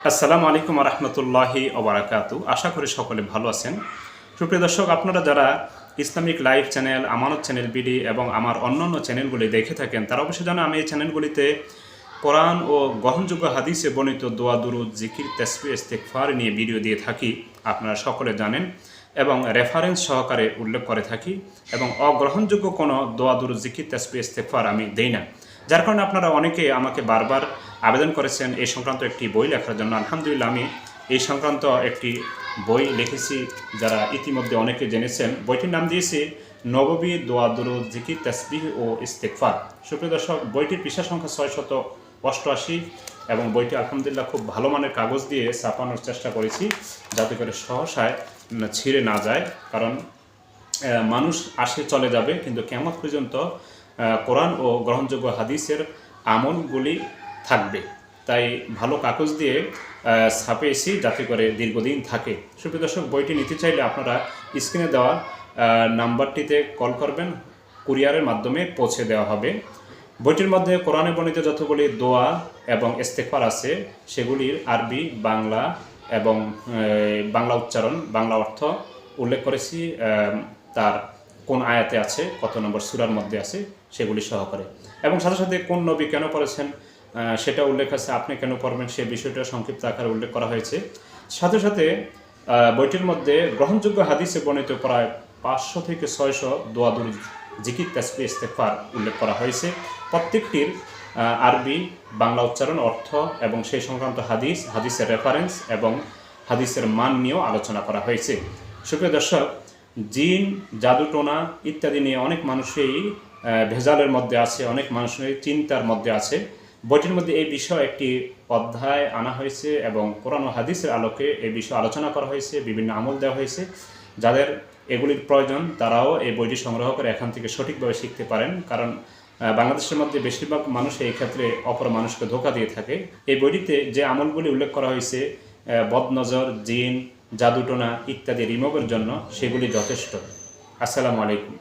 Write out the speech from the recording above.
আসসালামু আলাইকুম রহমতুল্লাহি ওবরাকাতু আশা করি সকলে ভালো আছেন। সুপ্রিয় দর্শক, আপনারা যারা Islamic live channel, Amanat channel BD এবং আমার অন্যান্য চ্যানেলগুলি দেখে থাকেন, তারা অবশ্যই জানো আমি এই চ্যানেলগুলিতে কোরআন ও গ্রহণযোগ্য হাদিসে বর্ণিত দোয়া, দুরুদ, জিকির তেসবি ইস্তেকফার নিয়ে ভিডিও দিয়ে থাকি, আপনারা সকলে জানেন এবং রেফারেন্স সহকারে উল্লেখ করে থাকি এবং অগ্রহণযোগ্য কোনো দোয়া, দুরুদ, জিকির তেসবি ইস্তেকফার আমি দেই না। যার কারণে আপনারা অনেকে আমাকে বারবার আবেদন করেছেন এই সংক্রান্ত একটি বই লেখার জন্য। আলহামদুলিল্লাহ, আমি এই সংক্রান্ত একটি বই লিখেছি যারা ইতিমধ্যে অনেকে জেনেছেন। বইটির নাম দিয়েছি, নববী দোয়া, দুরুদ, জিকির, তসবিহ ও ইস্তেকফার সুপ্রিয় দর্শক, বইটির পৃষ্ঠা সংখ্যা ছয় শত অষ্টআশি এবং বইটি আলহামদুলিল্লাহ খুব ভালো মানের কাগজ দিয়ে ছাপানোর চেষ্টা করেছি যাতে করে সহসায় ছিঁড়ে না যায়। কারণ মানুষ আসে চলে যাবে, কিন্তু কেমন পর্যন্ত কোরআন ও গ্রহণযোগ্য হাদিসের আমলগুলি থাকবে। তাই ভালো কাগজ দিয়ে আহ, ছাপিয়েছি যাতে করে দীর্ঘদিন থাকে। সুপ্রিয় দর্শক বইটি নিতে চাইলে আপনারা স্ক্রিনে দেওয়া নাম্বারটিতে কল করবেন। কুরিয়ারের মাধ্যমে পৌঁছে দেওয়া হবে। বইটির মধ্যে কোরআনে বর্ণিত যতগুলি দোয়া এবং ইস্তেকফার আছে সেগুলির আরবি বাংলা এবং বাংলা উচ্চারণ বাংলা অর্থ উল্লেখ করেছি। তার কোন আয়াতে আছে কত নম্বর সুরার মধ্যে আছে সেগুলি সহকারে এবং সাথে সাথে কোন নবী কেন পড়েছেন সেটা উল্লেখ আছে, আপনি কেন পড়বেন, সে বিষয়টা সংক্ষিপ্ত আকারে উল্লেখ করা হয়েছে। সাথে সাথে বইটির মধ্যে গ্রহণযোগ্য হাদিসে বর্ণিত প্রায় পাঁচশো থেকে ছয়শো দোয়াদুর জিকির তাসবি ইস্তেফার উল্লেখ করা হয়েছে। প্রত্যেকটির আরবি, বাংলা উচ্চারণ, অর্থ এবং সেই সংক্রান্ত হাদিস, হাদিসের রেফারেন্স এবং হাদিসের মান নিয়েও আলোচনা করা হয়েছে। সুপ্রিয় দর্শক, জিন, জাদুটোনা ইত্যাদি নিয়ে অনেক মানুষই ভেজালের মধ্যে আছে, অনেক মানুষের চিন্তার মধ্যে আছে। বইটির মধ্যে এই বিষয়ে একটি অধ্যায় আনা হয়েছে এবং কোরআন হাদিসের আলোকে এই বিষয়ে আলোচনা করা হয়েছে, বিভিন্ন আমল দেওয়া হয়েছে। যাদের এগুলির প্রয়োজন, তারাও এই বইটি সংগ্রহ করে এখান থেকে সঠিকভাবে শিখতে পারেন। কারণ বাংলাদেশের মধ্যে বেশিরভাগ মানুষ এই ক্ষেত্রে অপর মানুষকে ধোকা দিয়ে থাকে। এই বইটিতে যে আমলগুলি উল্লেখ করা হয়েছে বদনজর, জিন, জাদুটোনা ইত্যাদি রিমোভের জন্য সেগুলি যথেষ্ট। আসসালামু আলাইকুম।